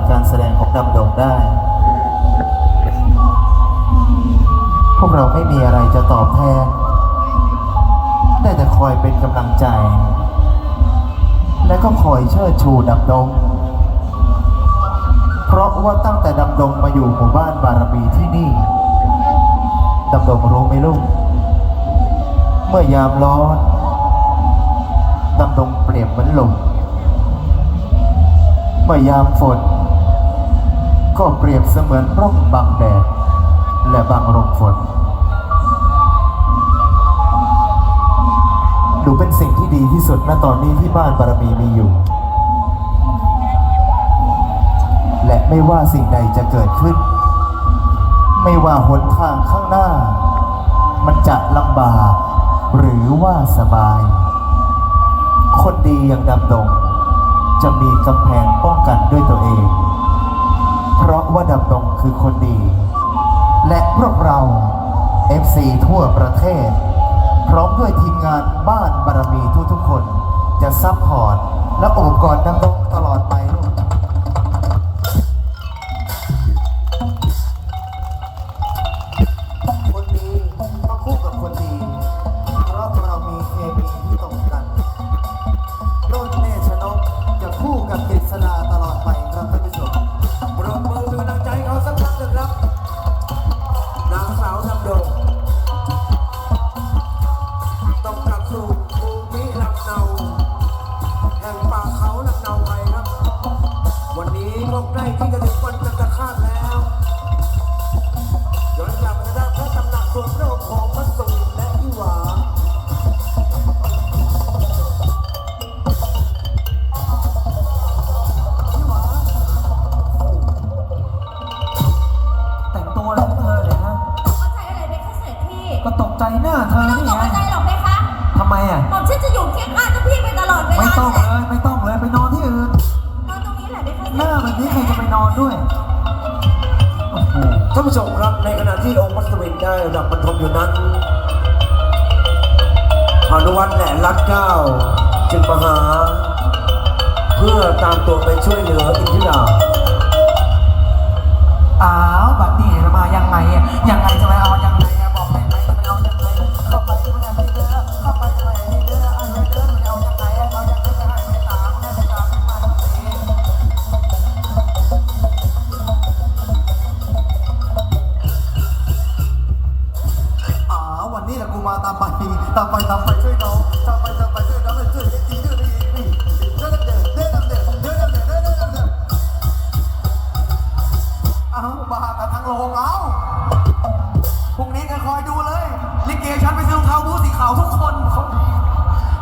าทการแสดงของดำดงได้ พวกเราไม่มีอะไรจะตอบแทน ได้แต่คอยเป็นกำลังใจ และก็คอยเชิดชูดำดง เพราะว่าตั้งแต่ดำดงมาอยู่หมู่บ้านบารมีที่นี่ ดำดงรู้ไหมลูก เมื่อยามร้อน ดำดงเปรียบเหมือนลมเมื่อยามฝน ก็เปรียบเสมือนร่มบังแดดและบังลมฝน ดูเป็นสิ่งที่ดีที่สุดณตอนนี้ที่บ้านบารมีมีอยู่ และไม่ว่าสิ่งใดจะเกิดขึ้น ไม่ว่าหนทางข้างหน้า มันจะลำบากหรือว่าสบาย คนดีอย่างดำดงจะมีกำแพงป้องกันด้วยตัวเอง เพราะว่าดำดงคือคนดี และพวกเรา FC ทั่วประเทศ พร้อมด้วยทีมงานบ้านบารมีทุกๆคน จะซัพพอร์ตและโอบกอดดำดง ณะที่องค์มัสวินได้ดับบรรทมอยู่นั้นพานุวัฒน์แหล่รัดเก้าจึงมาหา เพื่อตามตัวไปช่วยเหลืออินทิราอ้าวบัดนี้มายังไงอะยังไงจะไปเอายังไงอะบอกได้ไหมจะไปเอายังไงเข้าไปไม่ได้ไม่เด้อเข้าไปไม่ได้ไม่เด้อไอ้ไม่เด้อ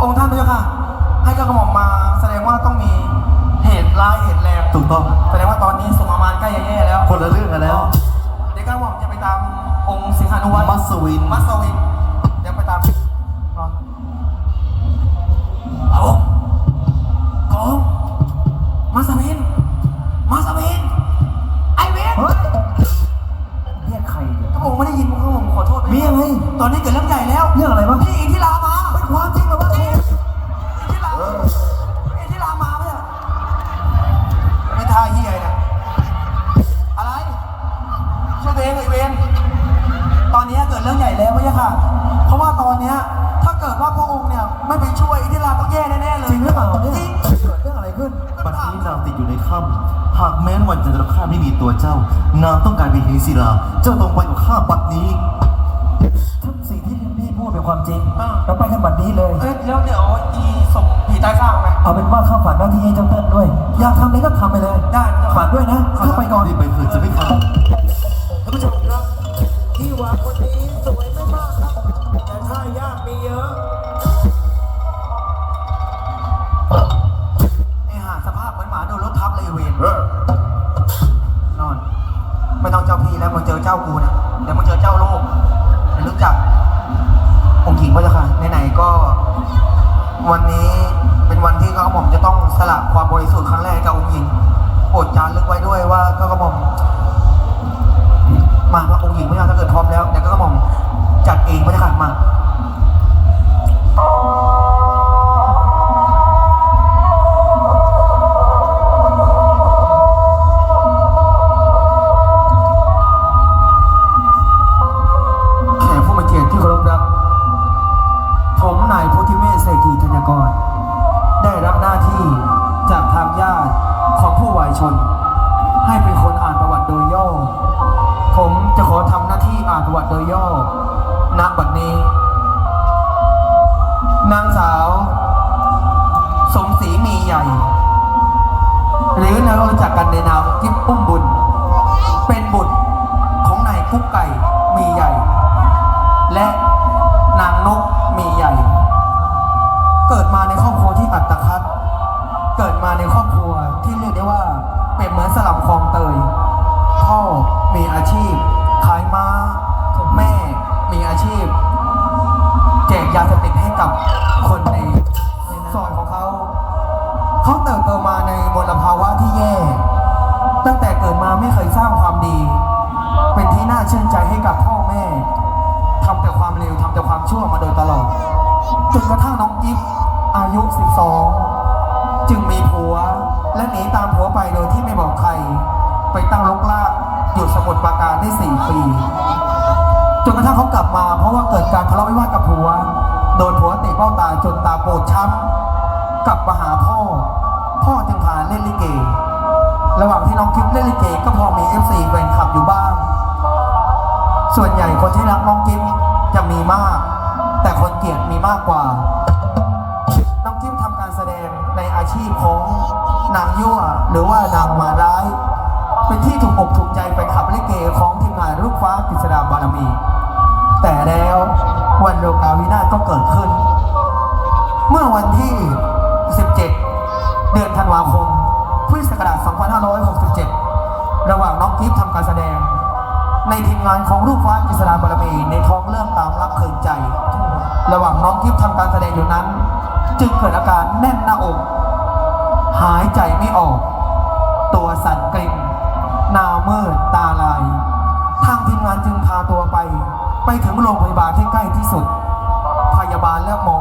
ระองค์ท่านพระเจ้าค่ะ ให้เจ้ากระหม่อมมา แสดงว่าต้องมีเหตุร้ายเหตุแรงถูกต้อง แสดงว่าตอนนี้สมประมาณใกล้จะแย่แล้ว คนละเรื่องกันแล้ว เดี๋ยวกระหม่อมจะไปตามองค์สิงหานุวัตรมัสวิน มัสวิน ไม่ไปช่วยอินทิราต้องแย่แน่ๆเลยจริงหรือเปล่าเนี่ยจริงเกิดเรื่องอะไรขึ้นบัดนี้นางติดอยู่ในถ้ำหากแม้นวันจันทร์คราไม่มีตัวเจ้า นางต้องการไปเห็นศิลา เจ้าต้องไปกับข้าบัดนี้ ทั้งสิ่งที่พี่พูดเป็นความจริง เราไปกันบัดนี้เลย เอ้ยแล้วเดี๋ยวอีศพผีใต้ข้างไงเอาเป็นว่าข้าฝากหน้าที่ให้เจ้าเติ้ลด้วย อยากทำอะไรก็ทำไปเลยได้ไม่ต้องฝากด้วยนะข้าไปก่อน รีบไปเถิดจะไม่ทัน ท่านผู้ชมครับที่วางคนนี้ ไม่ต้องเจ้าพี่แล้วมึงเจอเจ้ากูนะเดี๋ยวมึงเจอเจ้าโลกเดี๋ยวรู้จักองค์หญิงพระเจ้าค่ะไหนๆก็ วันนี้เป็นวันที่ข้ากระหม่จะต้องสละความบริสุทธิ์ครั้งแรกกับองค์หญิงโปรดจารึกไว้ด้วยว่าข้ากระหม่มาว่าองค์หญิงพระเจ้าถ้าเกิดพร้อมแล้วเดี๋ยวข้ากระหม่อมจัดเองพระเจ้าค่ะมา ในนามกิ๊บอุ้มบุญ เป็นบุตรของนายกุ๊กไก่มีใหญ่ และนางนกมีใหญ่ เกิดมาในครอบครัวที่อัตคัดเกิดมาในครอบครัวที่เรียกได้ว่าเป็นเหมือนสลับคลองเตย พ่อมีอาชีพ ขายม้า แม่มีอาชีพ แจกยาเสพติดให้กับคนในซอยของเขา เขาเติบโตมาในมลภาวะที่แย่ ตั้งแต่เกิดมาไม่เคยสร้างความดี เป็นที่น่าชื่นใจให้กับพ่อแม่ทำแต่ความเร็วทำแต่ความชั่วมาโดยตลอดจนกระทั่งน้องกิฟอายุ 12 จึงมีผัว และหนีตามผัวไปโดยที่ไม่บอกใคร ไปตั้งลกลากอยู่สมุทรปราการได้ 4 ปีจนกระทั่งเขากลับมา เพราะว่าเกิดการทะเลาะวิวาทกับผัว โดนผัวเตะเบ้าตาจนตาโปดช้ำกลับมาหาพ่อ พ่อจึงพาเล่นลิเก ระหว่างที่น้องกิฟเล่นลิเกก็พอมี FC แฟนคลับอยู่บ้าง ส่วนใหญ่คนที่รักน้องกิฟจะมีมาก แต่คนเกลียดมีมากกว่า น้องกิฟทำการแสดงในอาชีพของนางยั่วหรือว่านางมาร้าย เป็นที่ถูกอกถูกใจไปขับลิเกของทีมงานลูกฟ้ากฤษดาบารมี แต่แล้ววันโลกาวินาศก็เกิดขึ้น เมื่อวันที่ 17 เดือนธันวาคม พุทธศักราช 2567 ระหว่างน้องกิฟทำการแสดง ในทีมงานของลูกฟ้ากฤษดาบารมีในท้องเรื่องตามรักคืนใจ ระหว่างน้องกิฟทำการแสดงอยู่นั้น จึงเกิดอาการแน่นหน้าอก หายใจไม่ออก ตัวสั่นเกร็งหน้ามืดตาลาย ทางทีมงานจึงพาตัวไป ไปถึงโรงพยาบาลที่ใกล้ที่สุด พยาบาลและหมอ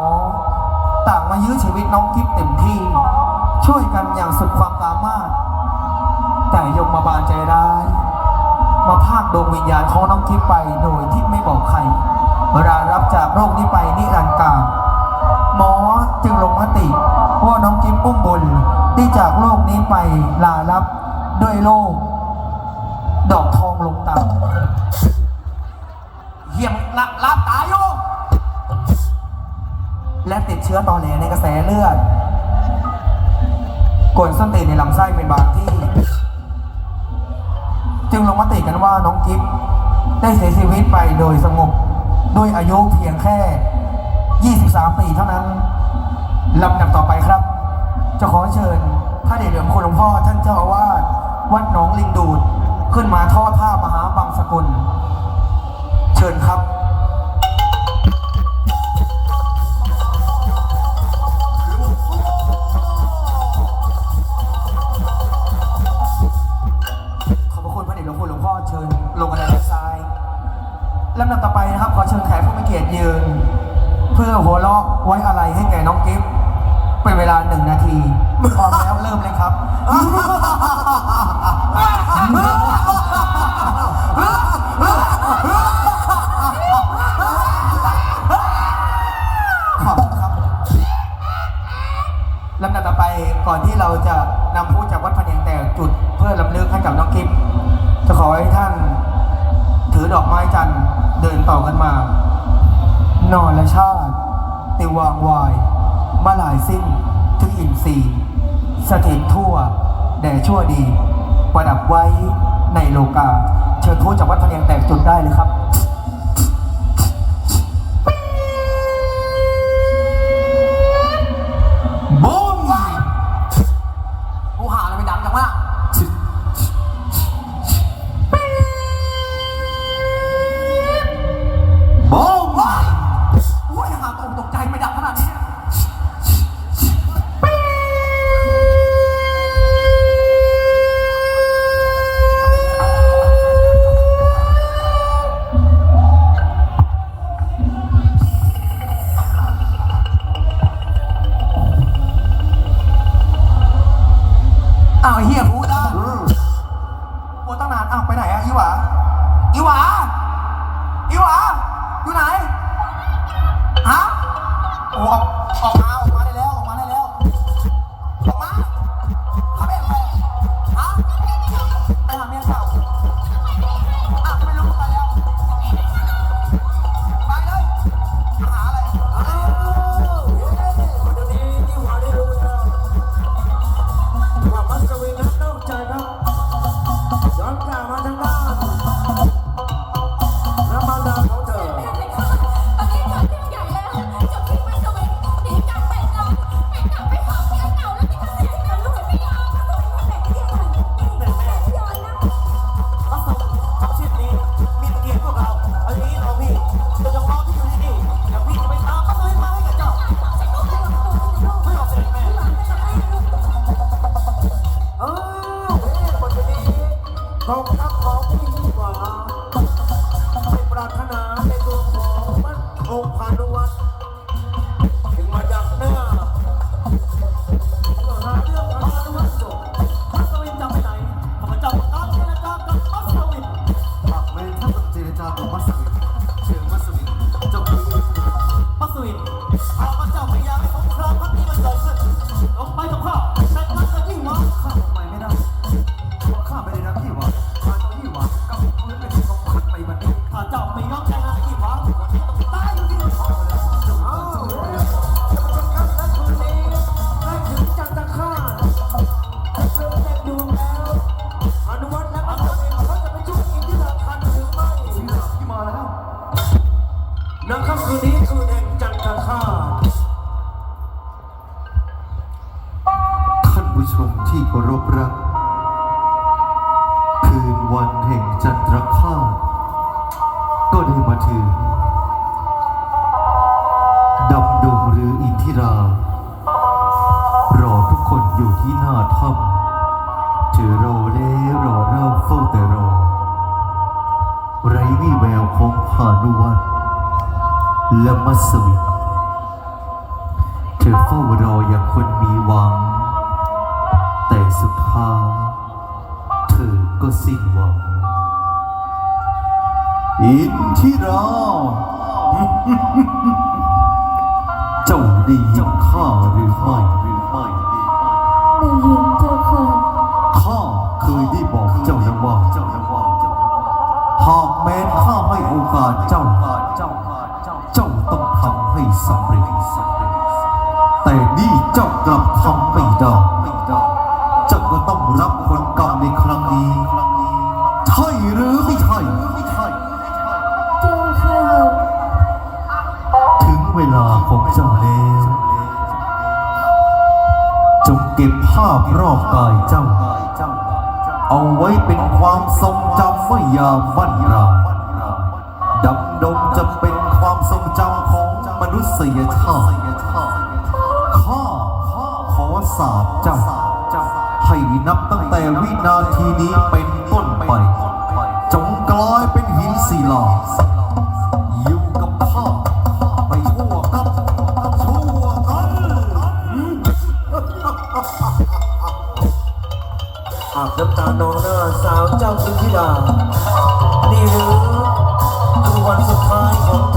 ต่างมายื้อชีวิตน้องกิฟเต็มที่ ช่วยกันอย่างสุดความสามารถ แต่ยมมาบาลใจร้าย มาพากดวงวิญญาณของน้องกิฟไปโดยที่ไม่บอกใครรารับจากโรคนี้ไปนิรันดร์การหมอจึงลงมติว่าน้องกิฟอุ้มบุญที่จากโลกนี้ไปลารับด้วยโรคดอกทองลงตาเยี่ยมละรับตายโยและติดเชื้อตอแหลในกระแสเลือด กวนส้นตีนในลำไส้เป็นบางที่ จึงลงมติกันว่าน้องกิฟได้เสียชีวิตไปโดยสงบด้วยอายุเพียงแค่ 23 ปีเท่านั้นลำดับต่อไปครับ จะขอเชิญพระเดชหลืองคุณหลวงพ่อท่านเจ้าอาวาสวัดหนองลิงดูด ขึ้นมาทอดผ้ามหาบังสกุล เชิญครับ ลำดับต่อไปนะครับ ขอเชิญแขกผู้มีเกียรติยืน เพื่อหัวเราะไว้อะไรให้แก่น้องกิฟต์เป็นเวลาหนึ่งนาทีพร้อมแล้วเริ่มเลยครับ ขอบคุณครับลำดับต่อไปก่อนที่เราจะนำผู้จากวัดพะเนียงแต่จุดเพื่อลำลึกให้กับน้องกิฟต์จะขอให้ท่าน ถือดอกไม้จันทร์ เดินต่อกันมา นอนและชาติติวางวาย มาหลายสิ้นถึงอินทรีย์สถิตทั่ว แด่ชั่วดี ประดับไว้ในโลกา เชิญทูตจากวัดพะเนียงแตกจุดได้เลยครับ ไปไหนอะอีหวาอีหวาอีหวาอยู่ไหนฮะโอ้ออกออกมา และมัสมินเธอเฝ้ารออย่างคนมีหวัง แต่สุดท้ายเธอก็สิ้นหวัง อินทิราเจ้าดียินข้าหรือไม่หรือไม่ได้ยินเจ้าค่ะข้าเคยได้บอกเจ้าแล้วว่าหากแม้ข้าให้โอกาสเจ้า ไม่สำเร็จ แต่นี่เจ้ากลับทำไม่ได้จ้าก็ต้องรับผลกรรมในครั้งนี้ ใช่หรือไม่ใช่ จริงค่ะถึงเวลาของเจ้าแล้ว จงเก็บภาพรอบกายเจ้า เอาไว้เป็นความทรงจำไว้ยามวันราดำดงจะเป็น นุษยชาติข้าขอสาบเจ้าให้นับตั้งแต่วินาทีนี้เป็นต้นไป จงกลายเป็นหินศิลาอยู่กับข้าไปชั่วกับชั่วกันอาบน้ำตาโหน้าสาวเจ้าสุธิดานี่หรือคือวันสุดท้ายของ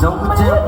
Don't pretend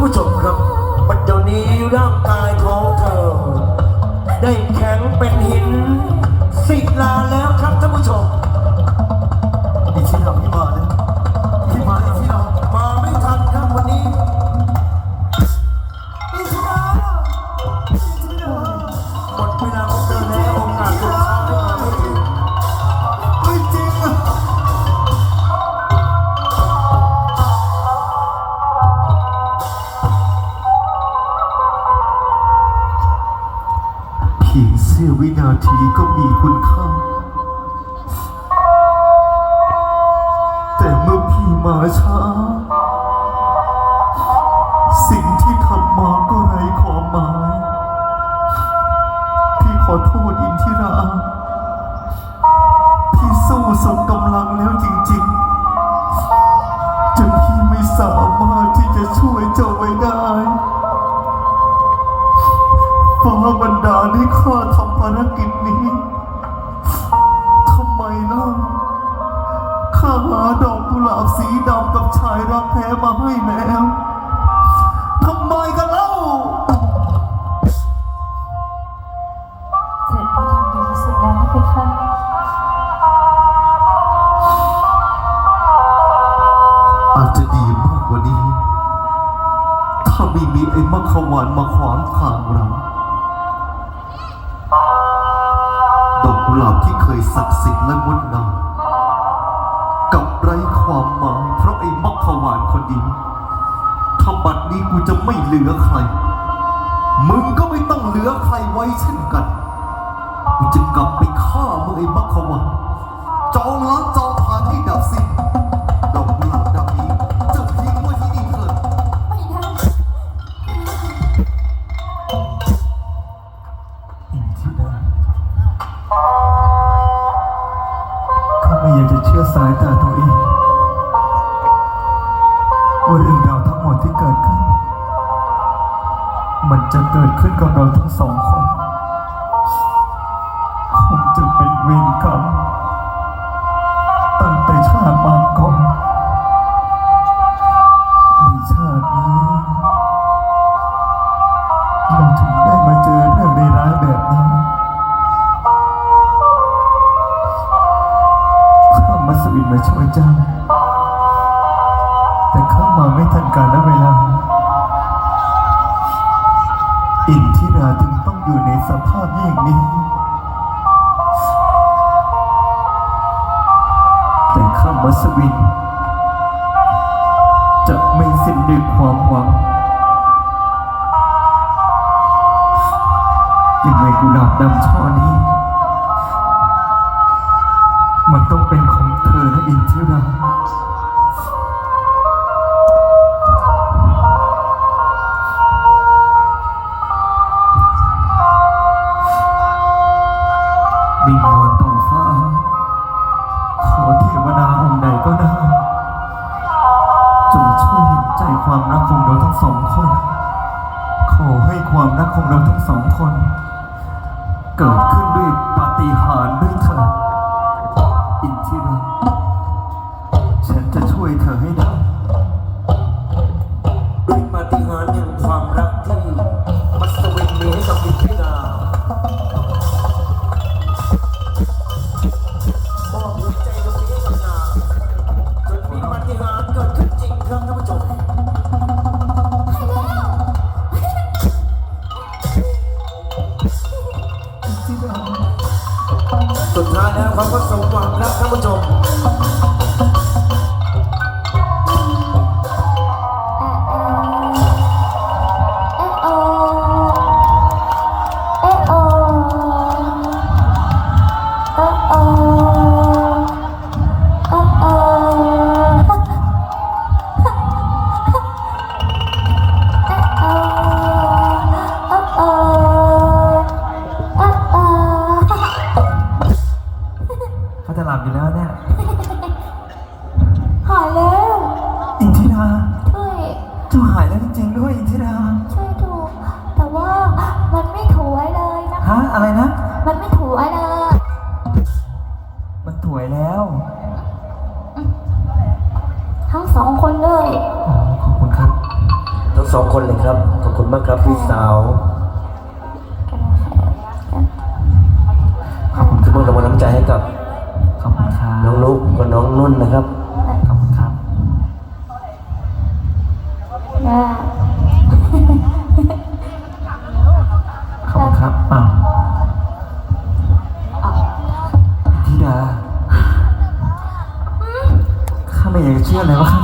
ผู้ชมครับปัจจุบันนี้ร่างกายของเธอ ได้แข็งเป็นหินสิลาแล้วครับท่านผู้ชม ไม่มีไอ้มัคขวานมาขวางทางเรา ดอกกุหลาบที่เคยศักดิ์สิทธิ์และงดงามกับไรความหมายเพราะไอ้มัคขวานคนนี้ถ้าบัดนี้กูจะไม่เหลือใคร มึงก็ไม่ต้องเหลือใครไว้เช่นกัน กูจะกลับไปฆ่ามึงไอ้มัคขวานจองล้างจองผ่านให้ดับสิ้น มันจะเกิดขึ้นกับเราทั้งสองคน ยังไงกูดลาบดำช่อนี้ มันต้องเป็นของเธอและอินเทอร์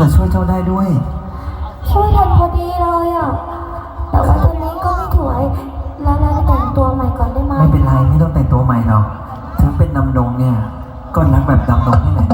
จะช่วยเจ้าได้ด้วย ช่วยทันพอดีเลยอะ แต่ว่าตอนนี้ก็ไม่ถวย แล้วเราจะแต่งตัวใหม่ก่อนได้ไหมไม่เป็นไรไม่ต้องแต่งตัวใหม่หรอกถึงเป็นดำดงเนี่ย ก็รักแบบดำดงนี่แหละ